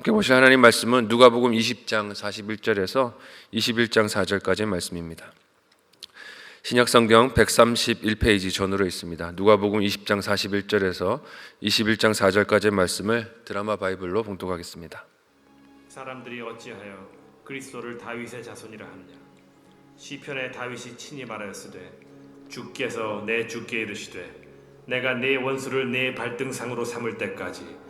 함께 보실 하나님 말씀은 누가복음 20장 41절에서 21장 4절까지의 말씀입니다. 신약 성경 131페이지 전으로 있습니다. 누가복음 20장 41절에서 21장 4절까지의 말씀을 드라마 바이블로 봉독하겠습니다. 사람들이 어찌하여 그리스도를 다윗의 자손이라 하느냐 시편에 다윗이 친히 말하였으되 주께서 내 주께 이르시되 내가 내 원수를 내 발등상으로 삼을 때까지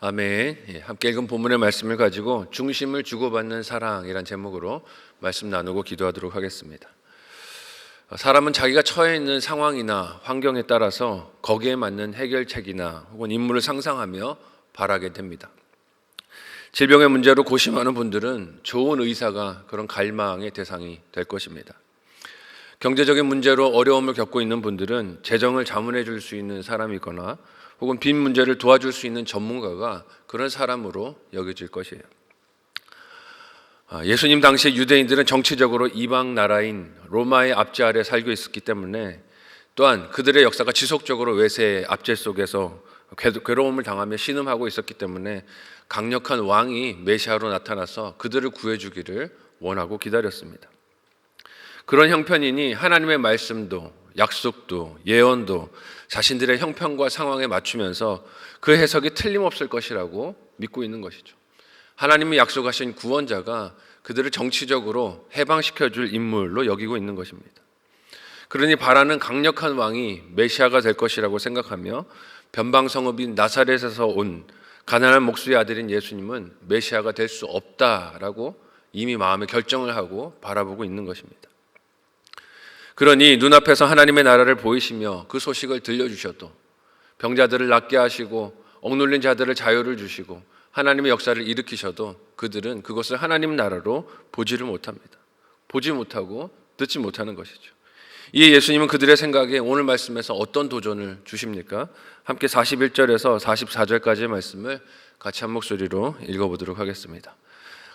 아멘. 예, 함께 읽은 본문의 말씀을 가지고 중심을 주고받는 사랑이란 제목으로 말씀 나누고 기도하도록 하겠습니다. 어, 사람은 자기가 처해 있는 상황이나 환경에 따라서 거기에 맞는 해결책이나 혹은 인물을 상상하며 바라게 됩니다. 질병의 문제로 고심하는 분들은 좋은 의사가 그런 갈망의 대상이 될 것입니다. 경제적인 문제로 어려움을 겪고 있는 분들은 재정을 자문해 줄 수 있는 사람이거나 혹은 빈 문제를 도와줄 수 있는 전문가가 그런 사람으로 여겨질 것이에요. 아, 예수님 당시 유대인들은 정치적으로 이방 나라인 로마의 압제 아래 살고 있었기 때문에 또한 그들의 역사가 지속적으로 외세의 압제 속에서 괴- 괴로움을 당하며 신음하고 있었기 때문에 강력한 왕이 메시아로 나타나서 그들을 구해주기를 원하고 기다렸습니다. 그런 형편이니 하나님의 말씀도 약속도 예언도 자신들의 형편과 상황에 맞추면서 그 해석이 틀림없을 것이라고 믿고 있는 것이죠. 하나님이 약속하신 구원자가 그들을 정치적으로 해방시켜 줄 인물로 여기고 있는 것입니다. 그러니 바라는 강력한 왕이 메시아가 될 것이라고 생각하며 변방 성읍인 나사렛에서 온 가난한 목수의 아들인 예수님은 메시아가 될 수 없다라고 이미 마음에 결정을 하고 바라보고 있는 것입니다. 그러니 눈앞에서 하나님의 나라를 보이시며 그 소식을 들려주셔도 병자들을 낫게 하시고 억눌린 자들을 자유를 주시고 하나님의 역사를 일으키셔도 그들은 그것을 하나님 나라로 보지를 못합니다. 보지 못하고 듣지 못하는 것이죠. 이에 예수님은 그들의 생각에 오늘 말씀에서 어떤 도전을 주십니까? 함께 41절에서 44절까지의 말씀을 같이 한 목소리로 읽어보도록 하겠습니다.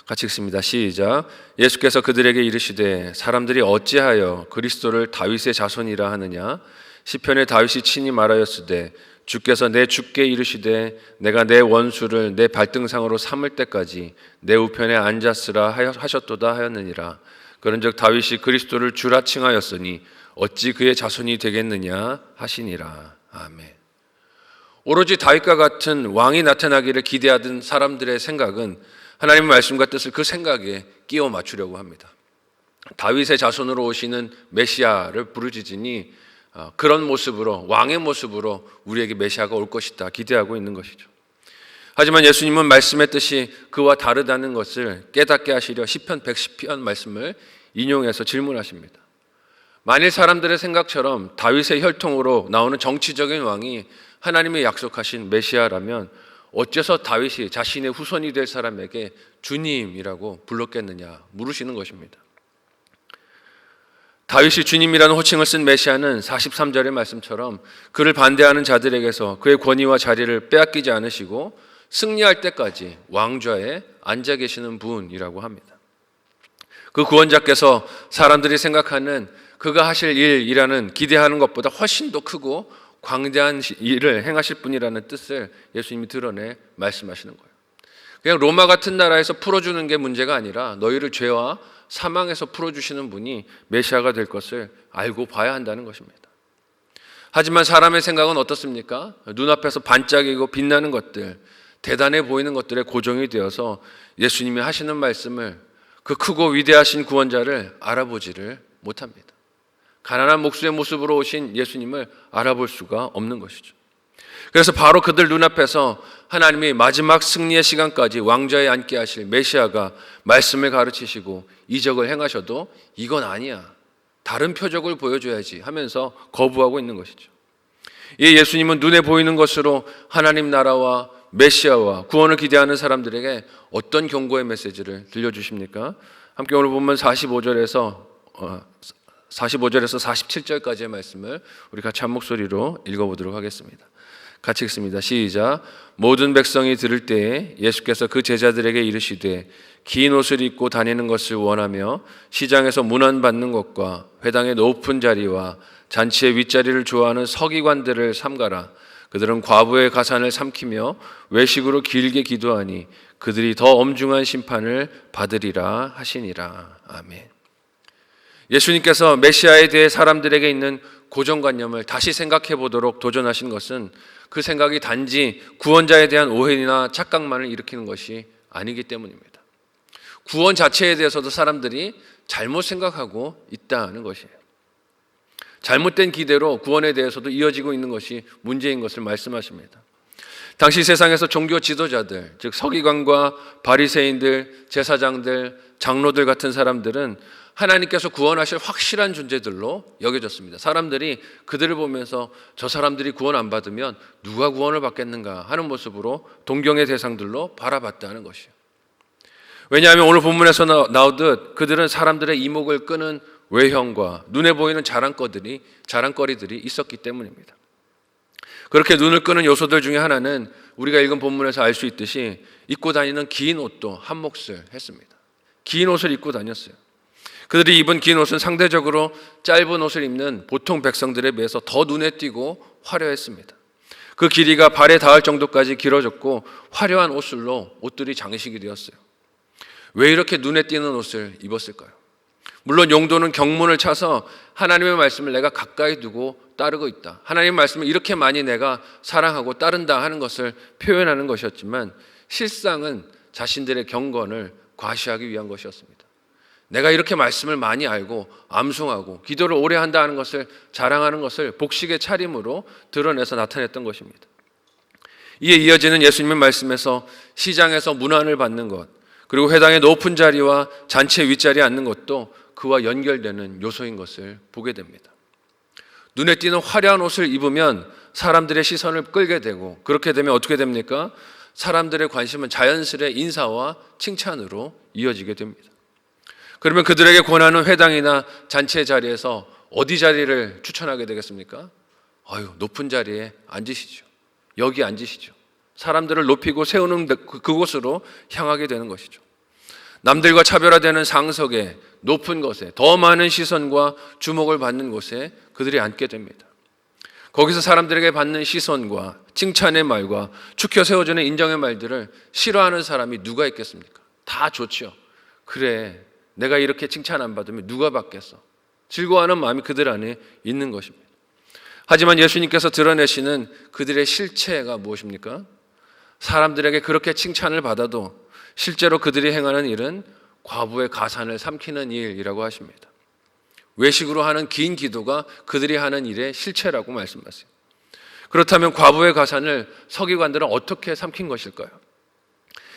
같이 읽습니다. 시작. 예수께서 그들에게 이르시되 사람들이 어찌하여 그리스도를 다윗의 자손이라 하느냐? 시편에 다윗이 친히 말하였으되 주께서 내 주께 이르시되 내가 내 원수를 내 발등상으로 삼을 때까지 내 우편에 앉았으라 하셨도다 하였느니라. 그런즉 다윗이 그리스도를 주라 칭하였으니 어찌 그의 자손이 되겠느냐 하시니라. 아멘. 오로지 다윗과 같은 왕이 나타나기를 기대하던 사람들의 생각은 하나님의 말씀과 뜻을 그 생각에 끼워 맞추려고 합니다. 다윗의 자손으로 오시는 메시아를 부르짖으니 어, 그런 모습으로 왕의 모습으로 우리에게 메시아가 올 것이다 기대하고 있는 것이죠. 하지만 예수님은 말씀의 뜻이 그와 다르다는 것을 깨닫게 하시려 시편 110편 말씀을 인용해서 질문하십니다. 만일 사람들의 생각처럼 다윗의 혈통으로 나오는 정치적인 왕이 하나님의 약속하신 메시아라면 어째서 다윗이 자신의 후손이 될 사람에게 주님이라고 불렀겠느냐 물으시는 것입니다. 다윗이 주님이라는 호칭을 쓴 메시아는 43절의 말씀처럼 그를 반대하는 자들에게서 그의 권위와 자리를 빼앗기지 않으시고 승리할 때까지 왕좌에 앉아 계시는 분이라고 합니다. 그 구원자께서 사람들이 생각하는 그가 하실 일이라는 기대하는 것보다 훨씬 더 크고 광대한 시- 일을 행하실 분이라는 뜻을 예수님이 드러내 말씀하시는 거예요. 그냥 로마 같은 나라에서 풀어주는 게 문제가 아니라 너희를 죄와 사망에서 풀어주시는 분이 메시아가 될 것을 알고 봐야 한다는 것입니다. 하지만 사람의 생각은 어떻습니까? 눈앞에서 반짝이고 빛나는 것들, 대단해 보이는 것들에 고정이 되어서 예수님이 하시는 말씀을 그 크고 위대하신 구원자를 알아보지를 못합니다. 가난한 목수의 모습으로 오신 예수님을 알아볼 수가 없는 것이죠. 그래서 바로 그들 눈앞에서 하나님이 마지막 승리의 시간까지 왕좌에 앉게 하실 메시아가 말씀을 가르치시고 이적을 행하셔도 이건 아니야. 다른 표적을 보여줘야지 하면서 거부하고 있는 것이죠. 이 예수님은 눈에 보이는 것으로 하나님 나라와 메시아와 구원을 기대하는 사람들에게 어떤 경고의 메시지를 들려주십니까? 함께 오늘 보면 45절에서 45절에서 47절까지의 말씀을 우리 같이 한 목소리로 읽어보도록 하겠습니다. 같이 읽습니다. 시작. 모든 백성이 들을 때에 예수께서 그 제자들에게 이르시되 긴 옷을 입고 다니는 것을 원하며 시장에서 문안 받는 것과 회당의 높은 자리와 잔치의 윗자리를 좋아하는 서기관들을 삼가라. 그들은 과부의 가산을 삼키며 외식으로 길게 기도하니 그들이 더 엄중한 심판을 받으리라 하시니라. 아멘. 예수님께서 메시아에 대해 사람들에게 있는 고정관념을 다시 생각해 보도록 도전하신 것은 그 생각이 단지 구원자에 대한 오해나 착각만을 일으키는 것이 아니기 때문입니다. 구원 자체에 대해서도 사람들이 잘못 생각하고 있다는 것이에요. 잘못된 기대로 구원에 대해서도 이어지고 있는 것이 문제인 것을 말씀하십니다. 당시 세상에서 종교 지도자들, 즉 서기관과 바리새인들, 제사장들, 장로들 같은 사람들은 하나님께서 구원하실 확실한 존재들로 여겨졌습니다. 사람들이 그들을 보면서 저 사람들이 구원 안 받으면 누가 구원을 받겠는가 하는 모습으로 동경의 대상들로 바라봤다는 것이요. 왜냐하면 오늘 본문에서 나오듯 그들은 사람들의 이목을 끄는 외형과 눈에 보이는 자랑거들이 자랑거리들이 있었기 때문입니다. 그렇게 눈을 끄는 요소들 중에 하나는 우리가 읽은 본문에서 알 수 있듯이 입고 다니는 긴 옷도 한 몫을 했습니다. 긴 옷을 입고 다녔어요. 그들이 입은 긴 옷은 상대적으로 짧은 옷을 입는 보통 백성들에 비해서 더 눈에 띄고 화려했습니다. 그 길이가 발에 닿을 정도까지 길어졌고 화려한 옷들로 옷들이 장식이 되었어요. 왜 이렇게 눈에 띄는 옷을 입었을까요? 물론 용도는 경문을 차서 하나님의 말씀을 내가 가까이 두고 따르고 있다. 하나님의 말씀을 이렇게 많이 내가 사랑하고 따른다 하는 것을 표현하는 것이었지만 실상은 자신들의 경건을 과시하기 위한 것이었습니다. 내가 이렇게 말씀을 많이 알고 암송하고 기도를 오래 한다 하는 것을 자랑하는 것을 복식의 차림으로 드러내서 나타냈던 것입니다. 이에 이어지는 예수님의 말씀에서 시장에서 문안을 받는 것, 그리고 회당의 높은 자리와 잔치의 윗자리에 앉는 것도 그와 연결되는 요소인 것을 보게 됩니다. 눈에 띄는 화려한 옷을 입으면 사람들의 시선을 끌게 되고 그렇게 되면 어떻게 됩니까? 사람들의 관심은 자연스레 인사와 칭찬으로 이어지게 됩니다. 그러면 그들에게 권하는 회당이나 잔치의 자리에서 어디 자리를 추천하게 되겠습니까? 아유, 높은 자리에 앉으시죠. 여기 앉으시죠. 사람들을 높이고 세우는 그, 그곳으로 향하게 되는 것이죠. 남들과 차별화되는 상석에 높은 곳에 더 많은 시선과 주목을 받는 곳에 그들이 앉게 됩니다. 거기서 사람들에게 받는 시선과 칭찬의 말과 축혀 세워주는 인정의 말들을 싫어하는 사람이 누가 있겠습니까? 다 좋죠. 그래, 내가 이렇게 칭찬 안 받으면 누가 받겠어? 즐거워하는 마음이 그들 안에 있는 것입니다. 하지만 예수님께서 드러내시는 그들의 실체가 무엇입니까? 사람들에게 그렇게 칭찬을 받아도 실제로 그들이 행하는 일은 과부의 가산을 삼키는 일이라고 하십니다. 외식으로 하는 긴 기도가 그들이 하는 일의 실체라고 말씀하세요. 그렇다면 과부의 가산을 서기관들은 어떻게 삼킨 것일까요?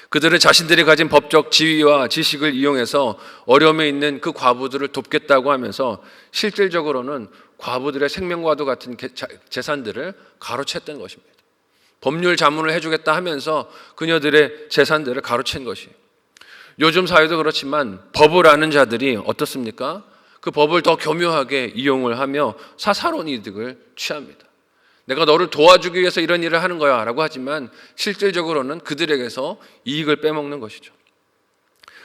그들은 자신들이 가진 법적 지위와 지식을 이용해서 어려움에 있는 그 과부들을 돕겠다고 하면서 실질적으로는 과부들의 생명과도 같은 재산들을 가로챘던 것입니다. 법률 자문을 해주겠다 하면서 그녀들의 재산들을 가로챈 것이에요. 요즘 사회도 그렇지만 법을 아는 자들이 어떻습니까? 그 법을 더 교묘하게 이용을 하며 사사로운 이득을 취합니다. 내가 너를 도와주기 위해서 이런 일을 하는 거야 라고 하지만 실질적으로는 그들에게서 이익을 빼먹는 것이죠.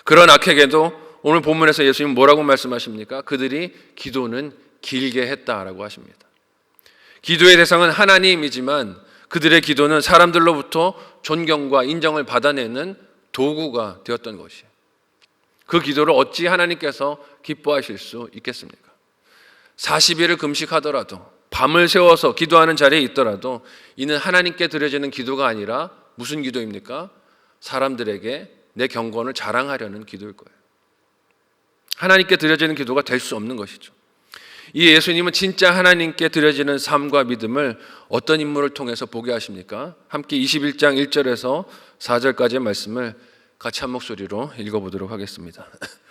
그런 악에게도 오늘 본문에서 예수님 뭐라고 말씀하십니까? 그들이 기도는 길게 했다라고 하십니다. 기도의 대상은 하나님이지만 그들의 기도는 사람들로부터 존경과 인정을 받아내는 도구가 되었던 것이에요. 그 기도를 어찌 하나님께서 기뻐하실 수 있겠습니까? 40일을 금식하더라도 밤을 세워서 기도하는 자리에 있더라도 이는 하나님께 드려지는 기도가 아니라 무슨 기도입니까? 사람들에게 내 경건을 자랑하려는 기도일 거예요. 하나님께 드려지는 기도가 될 수 없는 것이죠. 이 예수님은 진짜 하나님께 드려지는 삶과 믿음을 어떤 인물을 통해서 보게 하십니까? 함께 21장 1절에서 4절까지의 말씀을 같이 한 목소리로 읽어보도록 하겠습니다.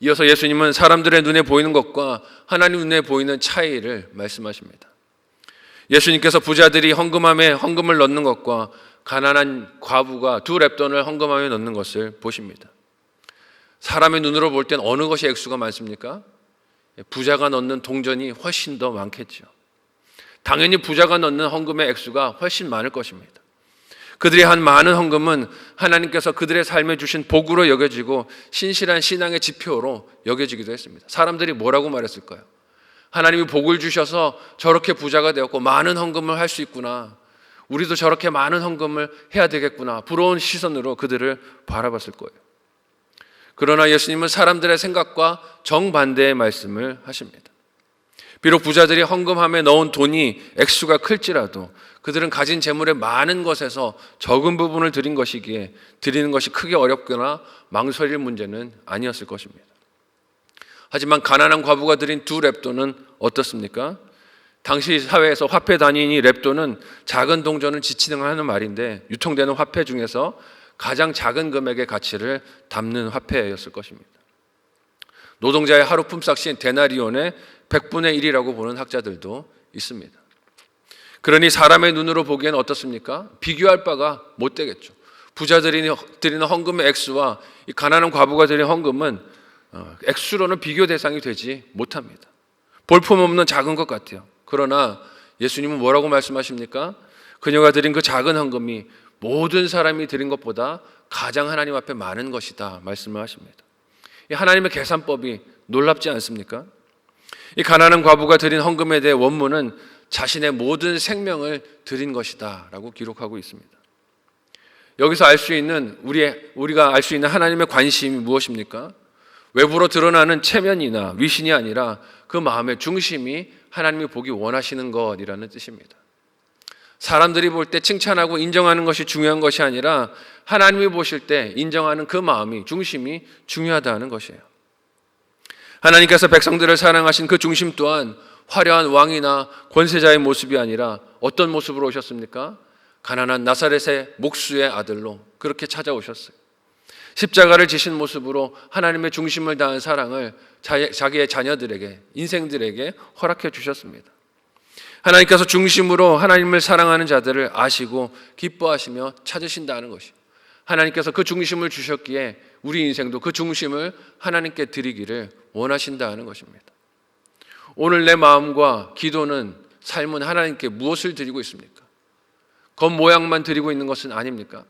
이어서 예수님은 사람들의 눈에 보이는 것과 하나님 눈에 보이는 차이를 말씀하십니다. 예수님께서 부자들이 헌금함에 헌금을 넣는 것과 가난한 과부가 두 랩돈을 헌금함에 넣는 것을 보십니다. 사람의 눈으로 볼 땐 어느 것이 액수가 많습니까? 부자가 넣는 동전이 훨씬 더 많겠죠. 당연히 부자가 넣는 헌금의 액수가 훨씬 많을 것입니다. 그들이 한 많은 헌금은 하나님께서 그들의 삶에 주신 복으로 여겨지고 신실한 신앙의 지표로 여겨지기도 했습니다. 사람들이 뭐라고 말했을까요? 하나님이 복을 주셔서 저렇게 부자가 되었고 많은 헌금을 할 수 있구나. 우리도 저렇게 많은 헌금을 해야 되겠구나. 부러운 시선으로 그들을 바라봤을 거예요. 그러나 예수님은 사람들의 생각과 정반대의 말씀을 하십니다. 비록 부자들이 헌금함에 넣은 돈이 액수가 클지라도 그들은 가진 재물의 많은 것에서 적은 부분을 드린 것이기에 드리는 것이 크게 어렵거나 망설일 문제는 아니었을 것입니다. 하지만 가난한 과부가 드린 두 랩돈은 어떻습니까? 당시 사회에서 화폐 단위니 랩돈은 작은 동전을 지칭하는 말인데 유통되는 화폐 중에서 가장 작은 금액의 가치를 담는 화폐였을 것입니다. 노동자의 하루 품삯인 데나리온의 100분의 1이라고 보는 학자들도 있습니다. 그러니 사람의 눈으로 보기에는 어떻습니까? 비교할 바가 못 되겠죠. 부자들이 드리는 헌금의 액수와 이 가난한 과부가 드리는 헌금은 어, 액수로는 비교 대상이 되지 못합니다. 볼품없는 작은 것 같아요. 그러나 예수님은 뭐라고 말씀하십니까? 그녀가 드린 그 작은 헌금이 모든 사람이 드린 것보다 가장 하나님 앞에 많은 것이다 말씀을 하십니다. 이 하나님의 계산법이 놀랍지 않습니까? 이 가난한 과부가 드린 헌금에 대해 원문은 자신의 모든 생명을 드린 것이다라고 기록하고 있습니다. 여기서 알 수 있는 우리의 우리가 알 수 있는 하나님의 관심이 무엇입니까? 외부로 드러나는 체면이나 위신이 아니라 그 마음의 중심이 하나님이 보기 원하시는 것이라는 뜻입니다. 사람들이 볼 때 칭찬하고 인정하는 것이 중요한 것이 아니라 하나님이 보실 때 인정하는 그 마음이 중심이 중요하다는 것이에요. 하나님께서 백성들을 사랑하신 그 중심 또한 화려한 왕이나 권세자의 모습이 아니라 어떤 모습으로 오셨습니까? 가난한 나사렛의 목수의 아들로 그렇게 찾아오셨어요. 십자가를 지신 모습으로 하나님의 중심을 다한 사랑을 자기의 자녀들에게, 인생들에게 허락해 주셨습니다. 하나님께서 중심으로 하나님을 사랑하는 자들을 아시고 기뻐하시며 찾으신다는 것이 하나님께서 그 중심을 주셨기에 우리 인생도 그 중심을 하나님께 드리기를 원하신다는 것입니다. 오늘 내 마음과 기도는 삶은 하나님께 무엇을 드리고 있습니까? 겉모양만 드리고 있는 것은 아닙니까?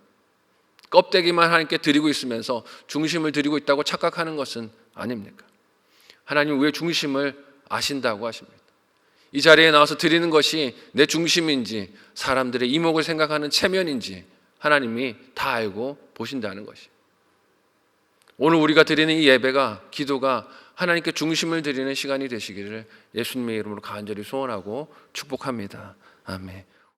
껍데기만 하나님께 드리고 있으면서 중심을 드리고 있다고 착각하는 것은 아닙니까? 하나님 왜 중심을 아신다고 하십니다. 이 자리에 나와서 드리는 것이 내 중심인지 사람들의 이목을 생각하는 체면인지 하나님이 다 알고 보신다는 것이. 오늘 우리가 드리는 이 예배가 기도가 하나님께 중심을 드리는 시간이 되시기를 예수님의 이름으로 간절히 소원하고 축복합니다. 아멘.